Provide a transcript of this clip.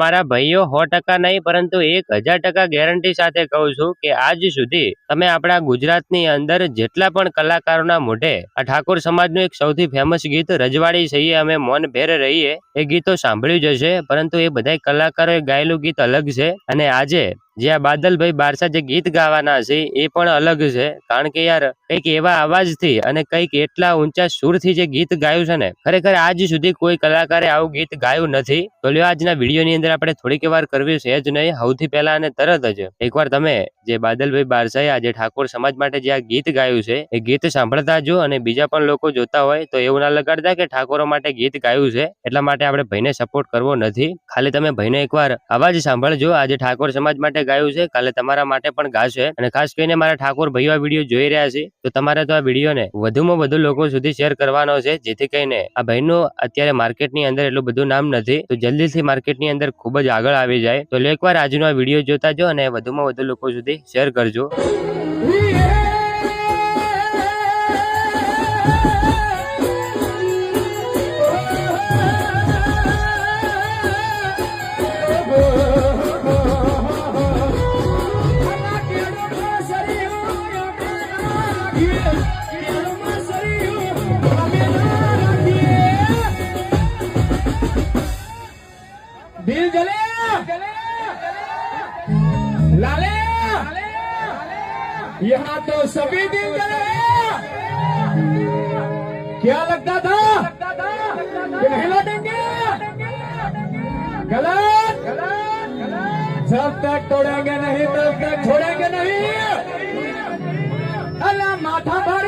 મારા ભાઈઓ સો ટકા નહીં, પરંતુ એક હજાર ટકા ગેરંટી સાથે કહું છું કે આજ સુધી તમે આપણા ગુજરાતની અંદર જેટલા પણ કલાકારોના મોઢે આ ઠાકોર સમાજનું એક સૌથી ફેમસ ગીત રજવાડી સહીએ અમે મૌન ભેર રહીએ, એ ગીતો સાંભળ્યું જ હશે, પરંતુ એ બધા કલાકારોએ ગાયેલું ગીત અલગ છે અને આજે જે આ બાદલભાઈ બારસા જે ગીત ગાવાના છે, એ પણ અલગ છે. કારણ કે યાર, કંઈક એવા અવાજથી અને કંઈક એટલા ઊંચા સુરથી જે ગીત ગાયું છે ને, ખરેખર આજ સુધી કોઈ કલાકારે આવું ગીત ગાયું નથી. તો લ્યો, આજના વિડીયોની અંદર આપણે થોડીક વાર કરવી છે જ નહીં. સૌથી પહેલા અને તરત જ એકવાર તમે જે બાદલભાઈ બારસાએ આજે ઠાકોર સમાજ માટે જે આ ગીત ગાયું છે, એ ગીત સાંભળતા જો અને બીજા પણ લોકો જોતા હોય, તો એવું ના લગાડતા કે ઠાકોરો માટે ગીત ગાયું છે. એટલા માટે આપણે ભાઈને સપોર્ટ કરવો નથી. ખાલી તમે ભાઈને એકવાર અવાજ સાંભળજો. આજે ઠાકોર સમાજ માટે ગાયું છે, કાલે તમારા માટે પણ ગાશે અને ખાસ કરીને મારા ઠાકોર ભાઈઓ આ વીડિયો જોઈ રહ્યા છે, તો તમારે તો આ વિડીયોને વધુમાં વધુ લોકો સુધી શેર કરવાનો છે, જેથી કરીને આ ભાઈનું અત્યારે માર્કેટની અંદર એટલું બધું નામ નથી, તો જલ્દીથી માર્કેટની અંદર ખૂબ જ આગળ આવી જાય. તો એકવાર આજનો આ વીડિયો જોતા જો અને વધુમાં વધુ લોકો સુધી શેર કરજો. દિલ જલે લાલે यहाँ तो सभी दिल जले क्या लगता था कि नहीं लौटेंगे गलत जब तक तोड़ेंगे नहीं तब तक छोड़ेंगे नहीं अल्लाह माथा भर